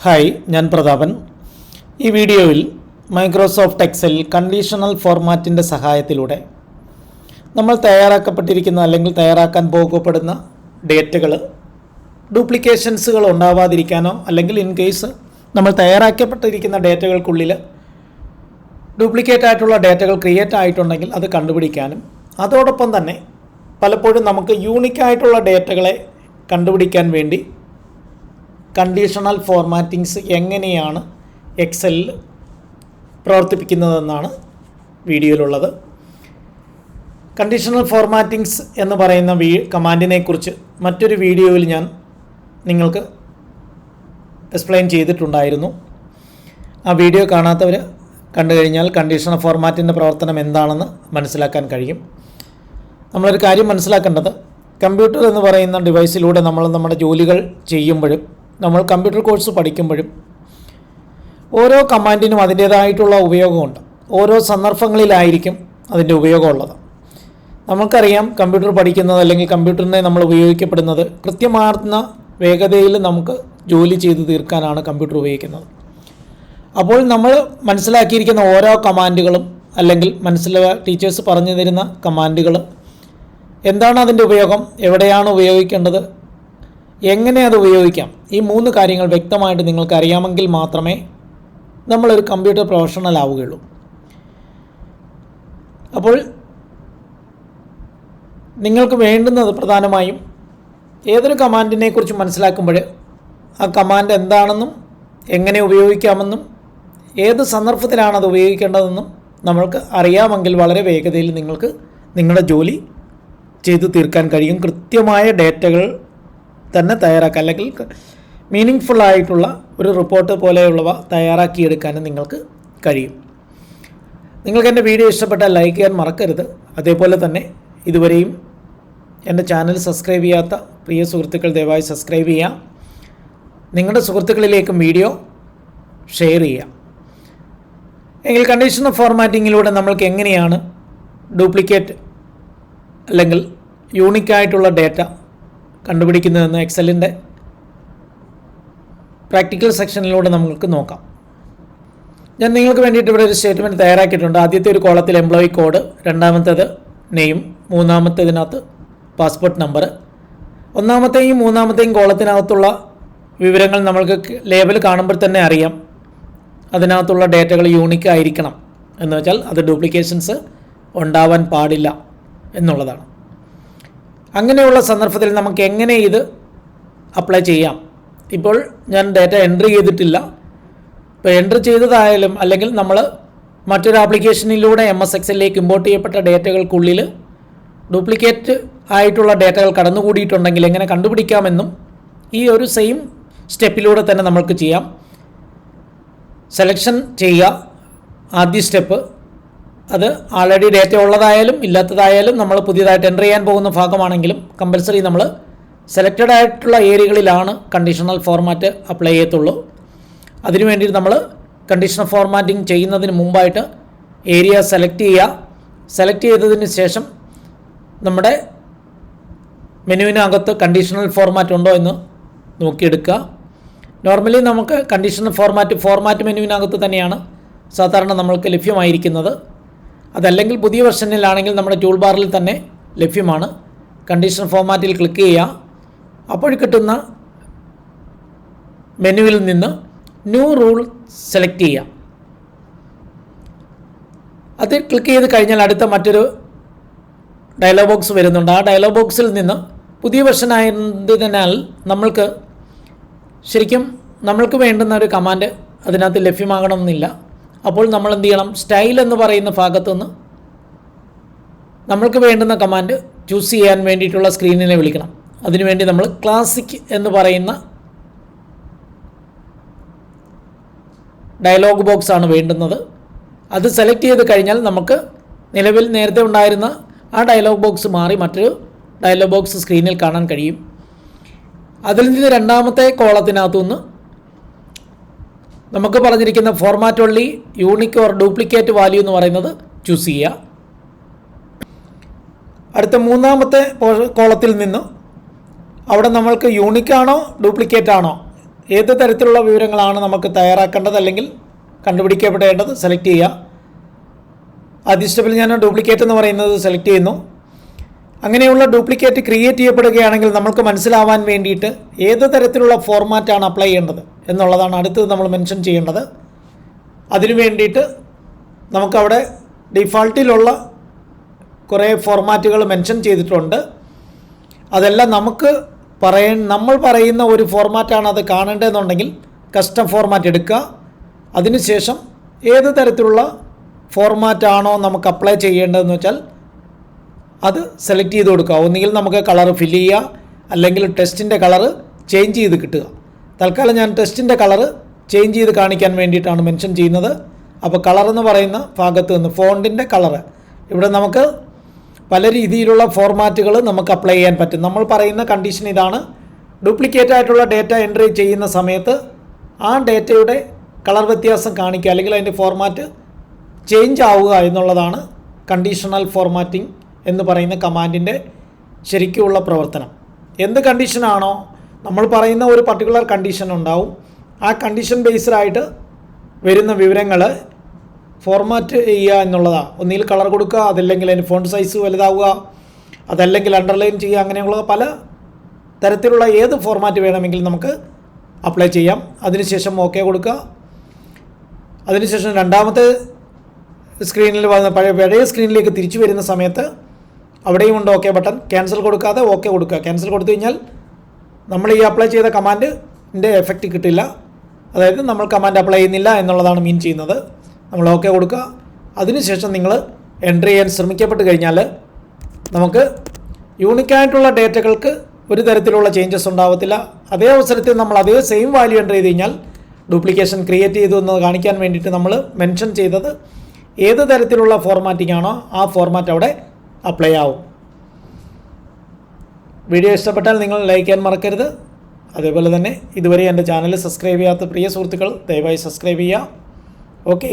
Hi ഞാൻ പ്രതാപൻ. ഈ വീഡിയോയിൽ മൈക്രോസോഫ്റ്റ് എക്സൽ കണ്ടീഷണൽ ഫോർമാറ്റിന്റെ സഹായത്തിലൂടെ നമ്മൾ തയ്യാറാക്കപ്പെട്ടിരിക്കുന്ന അല്ലെങ്കിൽ തയ്യാറാക്കാൻ പോകപ്പെടുന്ന ഡേറ്റകൾ ഡ്യൂപ്ലിക്കേഷൻസുകൾ ഉണ്ടാവാതിരിക്കാനോ അല്ലെങ്കിൽ ഇൻ കേസ് നമ്മൾ തയ്യാറാക്കപ്പെട്ടിരിക്കുന്ന ഡേറ്റകൾക്കുള്ളിൽ ഡ്യൂപ്ലിക്കേറ്റ് ആയിട്ടുള്ള ഡേറ്റകൾ ക്രിയേറ്റ് ആയിട്ടുണ്ടെങ്കിൽ അത് കണ്ടുപിടിക്കാനും അതോടൊപ്പം തന്നെ പലപ്പോഴും നമുക്ക് യൂണിക്കായിട്ടുള്ള ഡേറ്റകളെ കണ്ടുപിടിക്കാൻ വേണ്ടി കണ്ടീഷണൽ ഫോർമാറ്റിങ്സ് എങ്ങനെയാണ് എക്സലിൽ പ്രവർത്തിപ്പിക്കുന്നതെന്നാണ് വീഡിയോയിലുള്ളത്. കണ്ടീഷണൽ ഫോർമാറ്റിങ്സ് എന്ന് പറയുന്ന വീ കമാൻഡിനെ കുറിച്ച് മറ്റൊരു വീഡിയോയിൽ ഞാൻ നിങ്ങൾക്ക് എക്സ്പ്ലെയിൻ ചെയ്തിട്ടുണ്ടായിരുന്നു. ആ വീഡിയോ കാണാത്തവർ കണ്ടു കഴിഞ്ഞാൽ കണ്ടീഷണൽ ഫോർമാറ്റിന്റെ പ്രവർത്തനം എന്താണെന്ന് മനസ്സിലാക്കാൻ കഴിയും. നമ്മളൊരു കാര്യം മനസ്സിലാക്കേണ്ടത് കമ്പ്യൂട്ടർ എന്ന് പറയുന്ന ഡിവൈസിലൂടെ നമ്മൾ നമ്മുടെ ജോലികൾ ചെയ്യുമ്പോഴും നമ്മൾ കമ്പ്യൂട്ടർ കോഴ്സ് പഠിക്കുമ്പോഴും ഓരോ കമാൻഡിനും അതിന്റേതായിട്ടുള്ള ഉപയോഗമുണ്ട്. ഓരോ സന്ദർഭങ്ങളിലായിരിക്കും അതിന്റെ ഉപയോഗമുള്ളത്. നമുക്കറിയാം കമ്പ്യൂട്ടർ പഠിക്കുന്നത് അല്ലെങ്കിൽ കമ്പ്യൂട്ടറിനെ നമ്മൾ ഉപയോഗിക്കപ്പെടുന്നത് കൃത്യമാർന്ന വേഗതയിൽ നമുക്ക് ജോലി ചെയ്ത് തീർക്കാനാണ് കമ്പ്യൂട്ടർ ഉപയോഗിക്കുന്നത്. അപ്പോൾ നമ്മൾ മനസ്സിലാക്കിയിരിക്കുന്ന ഓരോ കമാൻഡുകളും അല്ലെങ്കിൽ മനസ്സിലാ ടീച്ചേഴ്സ് പറഞ്ഞു തരുന്ന കമാൻഡുകൾ എന്താണ് അതിന്റെ ഉപയോഗം? എവിടെയാണ് ഉപയോഗിക്കേണ്ടത്? എങ്ങനെ അത് ഉപയോഗിക്കാം? ഈ മൂന്ന് കാര്യങ്ങൾ വ്യക്തമായിട്ട് നിങ്ങൾക്ക് അറിയാമെങ്കിൽ മാത്രമേ നമ്മളൊരു കമ്പ്യൂട്ടർ പ്രൊഫഷണൽ ആവുകയുള്ളൂ. അപ്പോൾ നിങ്ങൾക്ക് വേണ്ടുന്നത് പ്രധാനമായും ഏതൊരു കമാൻഡിനെ കുറിച്ച് മനസ്സിലാക്കുമ്പോൾ ആ കമാൻഡ് എന്താണെന്നും എങ്ങനെ ഉപയോഗിക്കാമെന്നും ഏത് സന്ദർഭത്തിലാണ് അത് ഉപയോഗിക്കേണ്ടതെന്നും നമ്മൾക്ക് അറിയാമെങ്കിൽ വളരെ വേഗതയിൽ നിങ്ങൾക്ക് നിങ്ങളുടെ ജോലി ചെയ്തു തീർക്കാൻ കഴിയും. കൃത്യമായ ഡേറ്റകൾ തന്നെ തയ്യാറാക്കുക. അല്ലെങ്കിൽ മീനിങ് ഫുൾ ആയിട്ടുള്ള ഒരു റിപ്പോർട്ട് പോലെയുള്ളവ തയ്യാറാക്കിയെടുക്കാനും നിങ്ങൾക്ക് കഴിയും. നിങ്ങൾക്ക് എന്റെ വീഡിയോ ഇഷ്ടപ്പെട്ടാൽ ലൈക്ക് ചെയ്യാൻ മറക്കരുത്. അതേപോലെ തന്നെ ഇതുവരെയും എന്റെ ചാനൽ സബ്സ്ക്രൈബ് ചെയ്യാത്ത പ്രിയ സുഹൃത്തുക്കൾ ദയവായി സബ്സ്ക്രൈബ് ചെയ്യാം നിങ്ങളുടെ സുഹൃത്തുക്കളിലേക്കും വീഡിയോ ഷെയർ ചെയ്യാം എങ്കിൽ കണ്ടീഷണൽ ഫോർമാറ്റിങ്ങിലൂടെ നമ്മൾക്ക് എങ്ങനെയാണ് ഡ്യൂപ്ലിക്കേറ്റ് അല്ലെങ്കിൽ യൂണിക്കായിട്ടുള്ള ഡേറ്റ കണ്ടുപിടിക്കുന്നതെന്ന് എക്സലിന്റെ പ്രാക്ടിക്കൽ സെക്ഷനിലൂടെ നമുക്ക് നോക്കാം. ഞാൻ നിങ്ങൾക്ക് വേണ്ടിയിട്ട് ഇവിടെ ഒരു സ്റ്റേറ്റ്മെന്റ് തയ്യാറാക്കിയിട്ടുണ്ട്. ആദ്യത്തെ ഒരു കോളത്തിൽ എംപ്ലോയി കോഡ് രണ്ടാമത്തേത് നെയിം മൂന്നാമത്തേതിനകത്ത് പാസ്പോർട്ട് നമ്പർ ഒന്നാമത്തെയും മൂന്നാമത്തെയും കോളത്തിനകത്തുള്ള വിവരങ്ങൾ നമ്മൾക്ക് ലേബൽ കാണുമ്പോൾ തന്നെ അറിയാം. അതിനകത്തുള്ള ഡേറ്റകൾ യൂണിക് ആയിരിക്കണം. എന്ന് വെച്ചാൽ അത് ഡ്യൂപ്ലിക്കേഷൻസ് ഉണ്ടാവാൻ പാടില്ല എന്നുള്ളതാണ്. അങ്ങനെയുള്ള സന്ദർഭത്തിൽ നമുക്ക് എങ്ങനെ ഇത് അപ്ലൈ ചെയ്യാം? ഇപ്പോൾ ഞാൻ ഡാറ്റ എൻട്രി ചെയ്തിട്ടില്ല. ഇപ്പോൾ എൻട്രി ചെയ്തതായാലും അല്ലെങ്കിൽ നമ്മൾ മറ്റൊരു ആപ്ലിക്കേഷനിലൂടെ എം എസ് എക്സിലേക്ക് ഇമ്പോർട്ട് ചെയ്യപ്പെട്ട ഡേറ്റകൾക്കുള്ളിൽ ഡ്യൂപ്ലിക്കേറ്റ് ആയിട്ടുള്ള ഡേറ്റകൾ കടന്നുകൂടിയിട്ടുണ്ടെങ്കിൽ എങ്ങനെ കണ്ടുപിടിക്കാമെന്നും ഈ ഒരു സെയിം സ്റ്റെപ്പിലൂടെ തന്നെ നമ്മൾക്ക് ചെയ്യാം. സെലക്ഷൻ ചെയ്യുക. ആദ്യ സ്റ്റെപ്പ് അത് ആൾറെഡി ഡേറ്റ ഉള്ളതായാലും ഇല്ലാത്തതായാലും നമ്മൾ പുതിയതായിട്ട് എന്റർ ചെയ്യാൻ പോകുന്ന ഭാഗമാണെങ്കിലും കമ്പൽസറി നമ്മൾ സെലക്റ്റഡ് ആയിട്ടുള്ള ഏരിയകളിലാണ് കണ്ടീഷണൽ ഫോർമാറ്റ് അപ്ലൈ ചെയ്യത്തുള്ളൂ. അതിനു വേണ്ടിയിട്ട് നമ്മൾ കണ്ടീഷണൽ ഫോർമാറ്റിംഗ് ചെയ്യുന്നതിന് മുമ്പായിട്ട് ഏരിയ സെലക്ട് ചെയ്യുക. സെലക്ട് ചെയ്തതിന് ശേഷം നമ്മുടെ മെനുവിനകത്ത് കണ്ടീഷണൽ ഫോർമാറ്റ് ഉണ്ടോ എന്ന് നോക്കിയെടുക്കുക. നോർമലി നമുക്ക് കണ്ടീഷണൽ ഫോർമാറ്റ് ഫോർമാറ്റ് മെനുവിനകത്ത് തന്നെയാണ് സാധാരണ നമ്മൾക്ക് ലഭ്യമായിരിക്കുന്നത്. അതല്ലെങ്കിൽ പുതിയ വെർഷനിലാണെങ്കിൽ നമ്മുടെ ടൂൾ ബാറിൽ തന്നെ ലഭ്യമാണ്. കണ്ടീഷൻ ഫോർമാറ്റിൽ ക്ലിക്ക് ചെയ്യുക. അപ്പോൾ കിട്ടുന്ന മെനുവിൽ നിന്ന് ന്യൂ റൂൾ സെലക്ട് ചെയ്യുക. അത് ക്ലിക്ക് ചെയ്ത് കഴിഞ്ഞാൽ അടുത്ത മറ്റൊരു ഡയലോഗ് ബോക്സ് വരുന്നുണ്ട്. ആ ഡയലോഗ് ബോക്സിൽ നിന്ന് പുതിയ വെർഷൻ നമ്മൾക്ക് ശരിക്കും നമ്മൾക്ക് വേണ്ടുന്ന ഒരു കമാൻഡ് അതിനകത്ത് ലഭ്യമാകണമെന്നില്ല. അപ്പോൾ നമ്മൾ എന്ത് ചെയ്യണം? സ്റ്റൈൽ എന്ന് പറയുന്ന ഭാഗത്തുനിന്ന് നമ്മൾക്ക് വേണ്ടുന്ന കമാൻഡ് ചൂസ് ചെയ്യാൻ വേണ്ടിയിട്ടുള്ള സ്ക്രീനിനെ വിളിക്കണം. അതിനുവേണ്ടി നമ്മൾ ക്ലാസിക് എന്ന് പറയുന്ന ഡയലോഗ് ബോക്സ് ആണ് വേണ്ടുന്നത്. അത് സെലക്ട് ചെയ്ത് കഴിഞ്ഞാൽ നമുക്ക് നിലവിൽ നേരത്തെ ഉണ്ടായിരുന്ന ആ ഡയലോഗ് ബോക്സ് മാറി മറ്റൊരു ഡയലോഗ് ബോക്സ് സ്ക്രീനിൽ കാണാൻ കഴിയും. അതിൽ നിന്ന് രണ്ടാമത്തെ കോളത്തിനകത്തുനിന്ന് നമുക്ക് പറഞ്ഞിരിക്കുന്ന format only unique or duplicate value എന്ന് പറയുന്നത് ചൂസ് ചെയ്യുക. അടുത്ത മൂന്നാമത്തെ കോളത്തിൽ നിന്ന് അവിടെ നമ്മൾക്ക് യൂണിക് ആണോ ഡ്യൂപ്ലിക്കേറ്റ് ആണോ ഏത് തരത്തിലുള്ള വിവരങ്ങളാണ് നമുക്ക് തയ്യാറാക്കേണ്ടത് അല്ലെങ്കിൽ കണ്ടുപിടിക്കപ്പെടേണ്ടത് സെലക്ട് ചെയ്യുക. സ്റ്റെപ്പിൽ ഞാൻ ഡ്യൂപ്ലിക്കേറ്റ് എന്ന് പറയുന്നത് സെലക്ട് ചെയ്യുന്നു. അങ്ങനെയുള്ള ഡ്യൂപ്ലിക്കേറ്റ് ക്രിയേറ്റ് ചെയ്യപ്പെടുകയാണെങ്കിൽ നമ്മൾക്ക് മനസ്സിലാവാൻ വേണ്ടിയിട്ട് ഏത് തരത്തിലുള്ള ഫോർമാറ്റാണ് അപ്ലൈ ചെയ്യേണ്ടത് എന്നുള്ളതാണ് അടുത്തത് നമ്മൾ മെൻഷൻ ചെയ്യേണ്ടത്. അതിനു വേണ്ടിയിട്ട് നമുക്കവിടെ ഡിഫാൾട്ടിലുള്ള കുറേ ഫോർമാറ്റുകൾ മെൻഷൻ ചെയ്തിട്ടുണ്ട്. അതെല്ലാം നമുക്ക് പറയ നമ്മൾ പറയുന്ന ഒരു ഫോർമാറ്റാണ് അത് കാണേണ്ടതെന്നുണ്ടെങ്കിൽ കസ്റ്റം ഫോർമാറ്റ് എടുക്കുക. അതിനുശേഷം ഏത് തരത്തിലുള്ള ഫോർമാറ്റാണോ നമുക്ക് അപ്ലൈ ചെയ്യേണ്ടതെന്ന് വെച്ചാൽ അത് സെലക്ട് ചെയ്ത് കൊടുക്കുക. ഒന്നുകിൽ നമുക്ക് കളർ ഫില്ല് ചെയ്യുക അല്ലെങ്കിൽ ടെസ്റ്റിന്റെ കളറ് ചേഞ്ച് ചെയ്ത് കിട്ടുക. തൽക്കാലം ഞാൻ ടെസ്റ്റിന്റെ കളറ് ചേഞ്ച് ചെയ്ത് കാണിക്കാൻ വേണ്ടിയിട്ടാണ് മെൻഷൻ ചെയ്യുന്നത്. അപ്പോൾ കളർ എന്ന് പറയുന്ന ഭാഗത്ത് നിന്ന് ഫോണ്ടിന്റെ കളറ് ഇവിടെ നമുക്ക് പല രീതിയിലുള്ള ഫോർമാറ്റുകൾ നമുക്ക് അപ്ലൈ ചെയ്യാൻ പറ്റും. നമ്മൾ പറയുന്ന കണ്ടീഷൻ ഇതാണ്. ഡ്യൂപ്ലിക്കേറ്റ് ആയിട്ടുള്ള ഡേറ്റ എൻട്രി ചെയ്യുന്ന സമയത്ത് ആ ഡേറ്റയുടെ കളർ വ്യത്യാസം കാണിക്കുക. അല്ലെങ്കിൽ അതിന്റെ ഫോർമാറ്റ് ചേഞ്ച് ആവുക എന്നുള്ളതാണ് കണ്ടീഷണൽ ഫോർമാറ്റിംഗ് എന്ന് പറയുന്ന കമാൻഡിന്റെ ശരിക്കുമുള്ള പ്രവർത്തനം. എന്ത് കണ്ടീഷനാണോ നമ്മൾ പറയുന്ന ഒരു പർട്ടിക്കുലർ കണ്ടീഷൻ ഉണ്ടാവും. ആ കണ്ടീഷൻ ബേസ്ഡായിട്ട് വരുന്ന വിവരങ്ങൾ ഫോർമാറ്റ് ചെയ്യുക എന്നുള്ളതാണ് ഒന്നിൽ കളർ കൊടുക്കുക അതല്ലെങ്കിൽ അതിന് ഫോണ്ട് സൈസ് വലുതാവുക അതല്ലെങ്കിൽ അണ്ടർലൈൻ ചെയ്യുക അങ്ങനെയുള്ള പല തരത്തിലുള്ള ഏത് ഫോർമാറ്റ് വേണമെങ്കിലും നമുക്ക് അപ്ലൈ ചെയ്യാം. അതിനുശേഷം ഓക്കെ കൊടുക്കുക. അതിനുശേഷം രണ്ടാമത്തെ സ്ക്രീനിൽ വന്ന പഴയ പഴയ സ്ക്രീനിലേക്ക് തിരിച്ചു വരുന്ന സമയത്ത് അവിടെയും ഉണ്ട് ഓക്കെ ബട്ടൺ ക്യാൻസൽ കൊടുക്കാതെ ഓക്കെ കൊടുക്കുക. ക്യാൻസൽ കൊടുത്തു കഴിഞ്ഞാൽ നമ്മൾ ഈ അപ്ലൈ ചെയ്ത കമാൻഡിന്റെ എഫക്റ്റ് കിട്ടില്ല. അതായത് നമ്മൾ കമാൻഡ് അപ്ലൈ ചെയ്യുന്നില്ല എന്നുള്ളതാണ് മീൻ ചെയ്യുന്നത്. നമ്മൾ ഓക്കെ കൊടുക്കുക. അതിനുശേഷം നിങ്ങൾ എൻട്രി ചെയ്യാൻ ശ്രമിക്കപ്പെട്ട് കഴിഞ്ഞാൽ നമുക്ക് യൂണിക്കായിട്ടുള്ള ഡേറ്റകൾക്ക് ഒരു തരത്തിലുള്ള ചേഞ്ചസ് ഉണ്ടാവത്തില്ല. അതേ അവസരത്തിൽ നമ്മൾ അതേ സെയിം വാല്യൂ എന്റർ ചെയ്ത് കഴിഞ്ഞാൽ ഡ്യൂപ്ലിക്കേഷൻ ക്രിയേറ്റ് ചെയ്തു എന്ന് കാണിക്കാൻ വേണ്ടിയിട്ട് നമ്മൾ മെൻഷൻ ചെയ്തത് ഏത് തരത്തിലുള്ള ഫോർമാറ്റിംഗ് ആണോ ആ ഫോർമാറ്റ് അവിടെ അപ്ലൈ ആവും. വീഡിയോ ഇഷ്ടപ്പെട്ടാൽ നിങ്ങൾ ലൈക്ക് ചെയ്യാൻ മറക്കരുത്. അതേപോലെ തന്നെ ഇതുവരെ എന്റെ ചാനൽ സബ്സ്ക്രൈബ് ചെയ്യാത്ത പ്രിയ സുഹൃത്തുക്കൾ ദയവായി സബ്സ്ക്രൈബ് ചെയ്യുക. ഓക്കെ